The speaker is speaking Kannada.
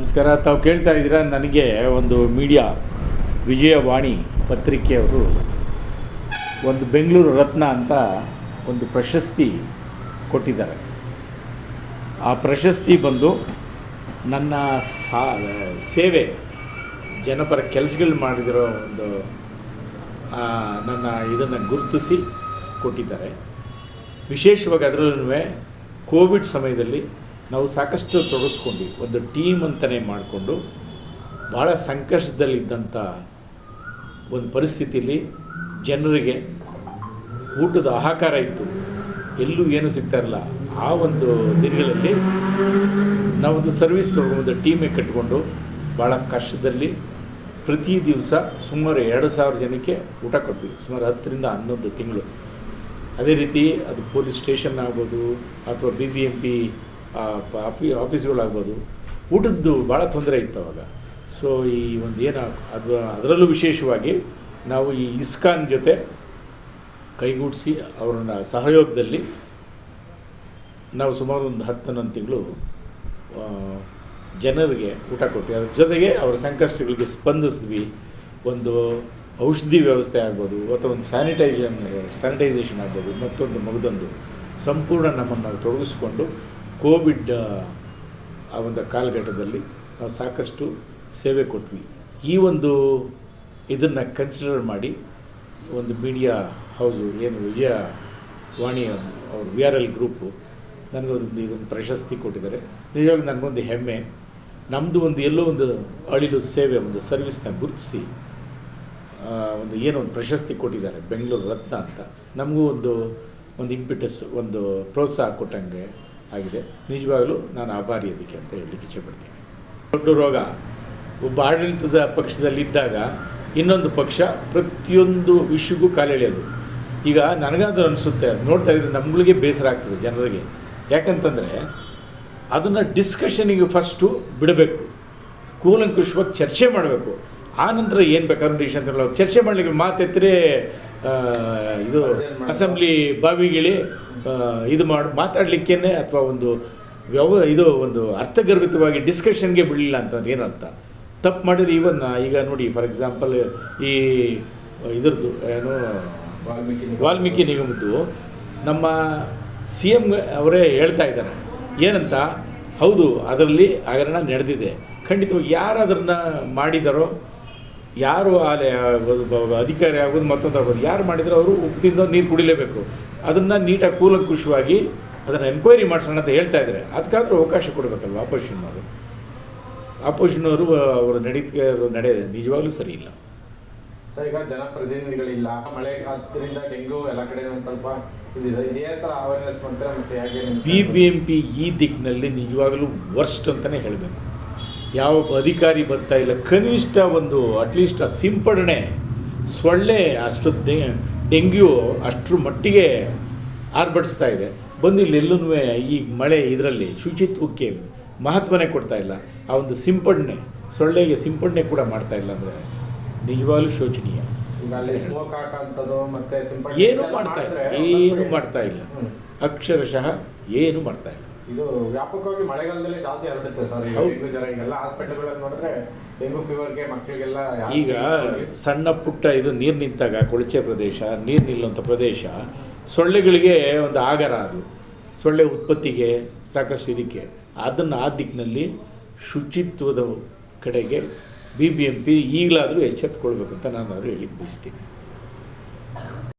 ನಮಸ್ಕಾರ, ತಾವು ಕೇಳ್ತಾ ಇದ್ದೀರಾ ನನಗೆ ಒಂದು ಮೀಡಿಯಾ ವಿಜಯವಾಣಿ ಪತ್ರಿಕೆಯವರು ಒಂದು ಬೆಂಗಳೂರು ರತ್ನ ಅಂತ ಒಂದು ಪ್ರಶಸ್ತಿ ಕೊಟ್ಟಿದ್ದಾರೆ. ಆ ಪ್ರಶಸ್ತಿ ಬಂದು ನನ್ನ ಸಾ ಸೇವೆ, ಜನಪರ ಕೆಲಸಗಳು ಮಾಡಿದಿರೋ ಒಂದು ನನ್ನ ಇದನ್ನು ಗುರುತಿಸಿ ಕೊಟ್ಟಿದ್ದಾರೆ. ವಿಶೇಷವಾಗಿ ಅದರಲ್ಲೂ ಕೋವಿಡ್ ಸಮಯದಲ್ಲಿ ನಾವು ಸಾಕಷ್ಟು ತೊಡಗಿಸ್ಕೊಂಡ್ವಿ ಒಂದು ಟೀಮ್ ಅಂತಲೇ ಮಾಡಿಕೊಂಡು ಭಾಳ ಸಂಕಷ್ಟದಲ್ಲಿದ್ದಂಥ ಒಂದು ಪರಿಸ್ಥಿತಿಯಲ್ಲಿ ಜನರಿಗೆ ಊಟದ ಆಹಾಕಾರ ಇತ್ತು. ಎಲ್ಲೂ ಏನೂ ಸಿಗ್ತಾ ಇರಲ್ಲ. ಆ ಒಂದು ದಿನಗಳಲ್ಲಿ ನಾವೊಂದು ಸರ್ವಿಸ್ ತೊಗೊಂಡು ಟೀಮೇ ಕಟ್ಟಿಕೊಂಡು ಭಾಳ ಕಷ್ಟದಲ್ಲಿ ಪ್ರತಿ ದಿವಸ ಸುಮಾರು ಎರಡು ಸಾವಿರ ಜನಕ್ಕೆ ಊಟ ಕೊಟ್ವಿ. ಸುಮಾರು ಹತ್ತರಿಂದ ಹನ್ನೊಂದು ತಿಂಗಳು. ಅದೇ ರೀತಿ ಅದು ಪೊಲೀಸ್ ಸ್ಟೇಷನ್ ಆಗ್ಬೋದು ಅಥವಾ ಬಿ ಬಿ ಎಂ ಪಿ ಆಫಿ ಆಫೀಸ್ಗಳಾಗ್ಬೋದು ಊಟದ್ದು ಭಾಳ ತೊಂದರೆ ಇತ್ತು ಅವಾಗ. ಸೊ ಈ ಒಂದು ಏನು, ಅದು, ಅದರಲ್ಲೂ ವಿಶೇಷವಾಗಿ ನಾವು ಈ ಇಸ್ಕಾನ್ ಜೊತೆ ಕೈಗೂಡಿಸಿ ಅವರನ್ನ ಸಹಯೋಗದಲ್ಲಿ ನಾವು ಸುಮಾರು ಒಂದು ಹತ್ತು ಹನ್ನೊಂದು ತಿಂಗಳು ಜನರಿಗೆ ಊಟ ಕೊಟ್ಟು, ಅದ್ರ ಜೊತೆಗೆ ಅವರ ಸಂಕಷ್ಟಗಳಿಗೆ ಸ್ಪಂದಿಸಿದ್ವಿ. ಒಂದು ಔಷಧಿ ವ್ಯವಸ್ಥೆ ಆಗ್ಬೋದು, ಅಥವಾ ಒಂದು ಸ್ಯಾನಿಟೈಸೇಷನ್ ಸ್ಯಾನಿಟೈಸೇಷನ್ ಆಗ್ಬೋದು, ಮತ್ತೊಂದು ಮಗದೊಂದು ಸಂಪೂರ್ಣ ನಮ್ಮನ್ನು ತೊಡಗಿಸ್ಕೊಂಡು ಕೋವಿಡ್, ಆ ಒಂದು ಕಾಲಘಟ್ಟದಲ್ಲಿ ನಾವು ಸಾಕಷ್ಟು ಸೇವೆ ಕೊಟ್ವಿ. ಈ ಒಂದು ಇದನ್ನು ಕನ್ಸಿಡರ್ ಮಾಡಿ ಒಂದು ಮೀಡಿಯಾ ಹೌಸು ಏನು ವಿಜಯ ವಾಣಿ ಅವರು ವಿ ಆರ್ ಎಲ್ ಗ್ರೂಪು ನನಗೊಂದು ಇದೊಂದು ಪ್ರಶಸ್ತಿ ಕೊಟ್ಟಿದ್ದಾರೆ. ನಿಜವಾಗ್ಲೂ ನನಗೊಂದು ಹೆಮ್ಮೆ. ನಮ್ಮದು ಒಂದು ಎಲ್ಲೋ ಒಂದು ಅಳಿಲು ಸೇವೆ, ಒಂದು ಸರ್ವಿಸ್ನ ಗುರುತಿಸಿ ಒಂದು ಏನೋ ಒಂದು ಪ್ರಶಸ್ತಿ ಕೊಟ್ಟಿದ್ದಾರೆ, ಬೆಂಗಳೂರು ರತ್ನ ಅಂತ. ನಮಗೂ ಒಂದು ಒಂದು ಇಂಪಿಟಸ್ ಒಂದು ಪ್ರೋತ್ಸಾಹ ಕೊಟ್ಟಂಗೆ ಆಗಿದೆ. ನಿಜವಾಗಲೂ ನಾನು ಆಭಾರಿ ಅದಕ್ಕೆ ಅಂತ ಹೇಳಲಿಕ್ಕೆ ಇಚ್ಛೆಪಡ್ತೀನಿ. ದೊಡ್ಡ ರೋಗ. ಒಬ್ಬ ಆಡಳಿತದ ಪಕ್ಷದಲ್ಲಿದ್ದಾಗ ಇನ್ನೊಂದು ಪಕ್ಷ ಪ್ರತಿಯೊಂದು ವಿಷಯಕ್ಕೂ ಕಾಲೆಳೆಯೋದು. ಈಗ ನನಗಾದ್ರೂ ಅನಿಸುತ್ತೆ, ನೋಡ್ತಾ ಇದ್ರೆ ನಮ್ಗಳಿಗೆ ಬೇಸರ ಆಗ್ತದೆ ಜನರಿಗೆ. ಯಾಕಂತಂದರೆ ಅದನ್ನು ಡಿಸ್ಕಷನಿಗೆ ಫಸ್ಟು ಬಿಡಬೇಕು. ಕೂಲಂಕುಷವಾಗಿ ಚರ್ಚೆ ಮಾಡಬೇಕು. ಆ ನಂತರ ಏನು ಬೇಕಾದ್ರೂ ಅಂತ ತಗೊಳ್ಳೋದು ಚರ್ಚೆ ಮಾಡಲಿಕ್ಕೆ ಮಾತೆತ್ತರೆ ಇದು ಅಸೆಂಬ್ಲಿ ಬಾವಿಗಿಳಿ ಇದು ಮಾಡಿ ಮಾತಾಡಲಿಕ್ಕೇನೆ ಅಥವಾ ಒಂದು ವ್ಯವ ಇದು ಒಂದು ಅರ್ಥಗರ್ಭಿತವಾಗಿ ಡಿಸ್ಕಷನ್ಗೆ ಬಿಡಲಿಲ್ಲ ಅಂತಂದ್ರೆ ಏನರ್ಥ ತಪ್ಪು ಮಾಡಿದ್ರೆ ಇವನ್ ಈಗ ನೋಡಿ ಫಾರ್ ಎಕ್ಸಾಂಪಲ್ ಈ ಇದ್ರದ್ದು ಏನು. ವಾಲ್ಮೀಕಿ ನಿಗಮದ್ದು ನಮ್ಮ ಸಿ ಎಂ ಅವರೇ ಹೇಳ್ತಾ ಇದ್ದಾರೆ. ಏನಂತ? ಹೌದು, ಅದರಲ್ಲಿ ಹಗರಣ ನಡೆದಿದೆ. ಖಂಡಿತವಾಗಿ ಯಾರು ಅದನ್ನು ಮಾಡಿದಾರೋ ಯಾರು ಒಬ್ಬ ಅಧಿಕಾರಿ ಆಗ್ಬೋದು, ಮತ್ತೊಂದು ಆಗ್ಬೋದು, ಯಾರು ಮಾಡಿದ್ರು ಅವರು ಉಪ್ಪಿಂದ ನೀರು ಕುಡಿಲೇಬೇಕು. ಅದನ್ನು ನೀಟಾಗಿ ಕೂಲಂಕುಷವಾಗಿ ಅದನ್ನು ಎನ್ಕ್ವೈರಿ ಮಾಡಿಸೋಣ ಅಂತ ಹೇಳ್ತಾ ಇದ್ದಾರೆ. ಅದಕ್ಕಾದರೂ ಅವಕಾಶ ಕೊಡಬೇಕಲ್ವ ಆಪೋಸಿಷನ್ನವರು ಆಪೋಸಿಷನ್ನವರು ಅವರು ನಡೀತಿಗೆ ನಡೆ ನಿಜವಾಗ್ಲೂ ಸರಿ ಇಲ್ಲ. ಸರ್, ಈಗ ಜನಪ್ರತಿನಿಧಿಗಳಿಲ್ಲ. ಮಳೆ ಅದರಿಂದ ಡೆಂಗು ಎಲ್ಲ ಕಡೆ ಒಂದ್ ಸ್ವಲ್ಪ ಇದಿದೆ. ಇದೇ ಮಾಡ್ತಾರೆ ಮತ್ತೆ ಬಿ ಬಿ ಎಂ ಈ ದಿಕ್ಕಿನಲ್ಲಿ ನಿಜವಾಗಲೂ ವರ್ಸ್ಟ್ ಅಂತಲೇ ಹೇಳಬೇಕು. ಯಾವ ಅಧಿಕಾರಿ ಬರ್ತಾ ಇಲ್ಲ. ಕನಿಷ್ಠ ಒಂದು ಅಟ್ಲೀಸ್ಟ್ ಆ ಸಿಂಪಡಣೆ, ಸೊಳ್ಳೆ ಅಷ್ಟು ಡೆಂಗ್ಯೂ ಅಷ್ಟರ ಮಟ್ಟಿಗೆ ಆರ್ಭಟಿಸ್ತಾ ಇದೆ. ಬಂದು ಇಲ್ಲೆಲ್ಲೂ ಈ ಮಳೆ ಇದರಲ್ಲಿ ಶುಚಿತ್ವಕ್ಕೆ ಮಹತ್ವನೇ ಕೊಡ್ತಾ ಇಲ್ಲ. ಆ ಒಂದು ಸಿಂಪಡಣೆ, ಸೊಳ್ಳೆಗೆ ಸಿಂಪಡಣೆ ಕೂಡ ಮಾಡ್ತಾ ಇಲ್ಲ ಅಂದರೆ ನಿಜವಾಗ್ಲೂ ಶೋಚನೀಯ. ಏನು ಮಾಡ್ತಾ ಇಲ್ಲ. ಏನು ಮಾಡ್ತಾ ಇಲ್ಲ. ಅಕ್ಷರಶಃ ಏನು ಮಾಡ್ತಾ ಇಲ್ಲ. ಇದು ವ್ಯಾಪಕವಾಗಿ ಮಳೆಗಾಲದಲ್ಲಿ ಜಾಸ್ತಿ ಹರಡುತ್ತೆ ಸರ್. ಎಲ್ಲ. ಡೆಂಗು ಜ್ವರ ಈಗೆಲ್ಲ ಹಾಸ್ಪಿಟಲ್ಗಳಲ್ಲಿ ನೋಡಿದ್ರೆ ಡೆಂಗು ಫೀವರ್ಗೆ ಮಕ್ಕಳಿಗೆಲ್ಲ ಈಗ ಸಣ್ಣ ಪುಟ್ಟ ಇದು ನೀರು ನಿಂತಾಗ ಕೊಳಚೆ ಪ್ರದೇಶ ನೀರು ನಿಲ್ಲುವಂಥ ಪ್ರದೇಶ ಸೊಳ್ಳೆಗಳಿಗೆ ಒಂದು ಆಗರ ಅದು. ಸೊಳ್ಳೆ ಉತ್ಪತ್ತಿಗೆ ಸಾಕಷ್ಟು ಇದಕ್ಕೆ. ಅದನ್ನು ಆ ದಿಕ್ಕಿನಲ್ಲಿ ಶುಚಿತ್ವದ ಕಡೆಗೆ ಬಿ ಬಿ ಎಂ ಪಿ ಈಗಲಾದರೂ ಅಂತ ನಾನು ಅವರು ಹೇಳಿ ಬಯಸ್ತೀನಿ.